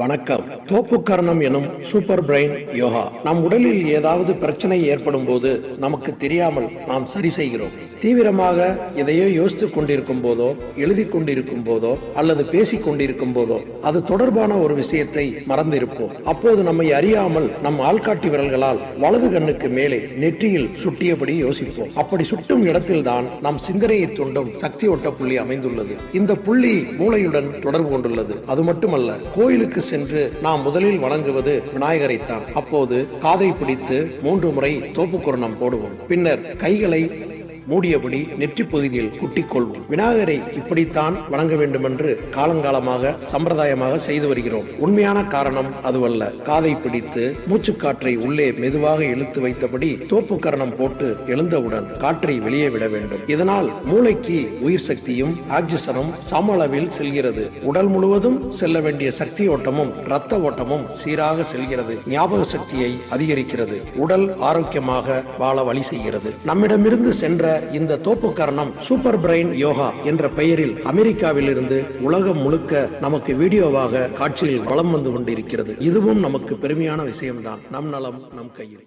வணக்கம். தோப்புக்கரணம் எனும் super brain yoga. நம் உடலில் ஏதாவது பிரச்சனை ஏற்படும் போது நமக்கு தெரியாமல் நாம் சரி செய்கிறோம். தீவிரமாக எதையோ யோசித்துக் கொண்டிருக்கும் போதோ எழுதி கொண்டிருக்கும் போதோ அல்லது பேசிக் கொண்டிருக்கும் போதோ அது தொடர்பான ஒரு விஷயத்தை மறந்திருப்போம். அப்போது நம்மை அறியாமல் நம் ஆள்காட்டி விரல்களால் வலது கண்ணுக்கு மேலே நெற்றியில் சுட்டியபடி யோசிப்போம். அப்படி சுட்டும் இடத்தில்தான் நம் சிந்தனையை தூண்டும் சக்தி ஒட்ட புள்ளி அமைந்துள்ளது. இந்த புள்ளி மூளையுடன் தொடர்பு கொண்டுள்ளது. அது மட்டுமல்ல கோயிலுக்கு சென்று நாம் முதலில் வணங்குவது விநாயகரைத்தான். அப்போது காதை பிடித்து மூன்று முறை தோப்புக்குரணம் போடுவோம். பின்னர் கைகளை மூடியபடி நெற்றி பகுதியில் குட்டிக் கொள்வோம் விநாயகரை இப்படித்தான் வணங்க வேண்டும் என்று காலங்காலமாக சம்பிரதாயமாக செய்து வருகிறோம். உண்மையான காரணம் அதுவல்ல. காதை பிடித்து மூச்சுக்காற்றை உள்ளே மெதுவாக இழுத்து வைத்தபடி தோப்பு கரணம் போட்டு எழுந்தவுடன் காற்றை வெளியே விட வேண்டும். இதனால் மூளைக்கு உயிர் சக்தியும் ஆக்சிஜனும் சம அளவில் செல்கிறது. உடல் முழுவதும் செல்ல வேண்டிய சக்தி ஓட்டமும் இரத்த ஓட்டமும் சீராக செல்கிறது. ஞாபக சக்தியை அதிகரிக்கிறது. உடல் ஆரோக்கியமாக வாழ வழி செய்கிறது. நம்மிடமிருந்து சென்ற இந்த தோப்பு காரணம் சூப்பர் பிரெயின் யோகா என்ற பெயரில் அமெரிக்காவில் இருந்து உலகம் முழுக்க நமக்கு வீடியோவாக காட்சியில் வளம் வந்து கொண்டிருக்கிறது. இதுவும் நமக்கு பெருமையான விஷயம்தான். நம் நலம் நம் கையில்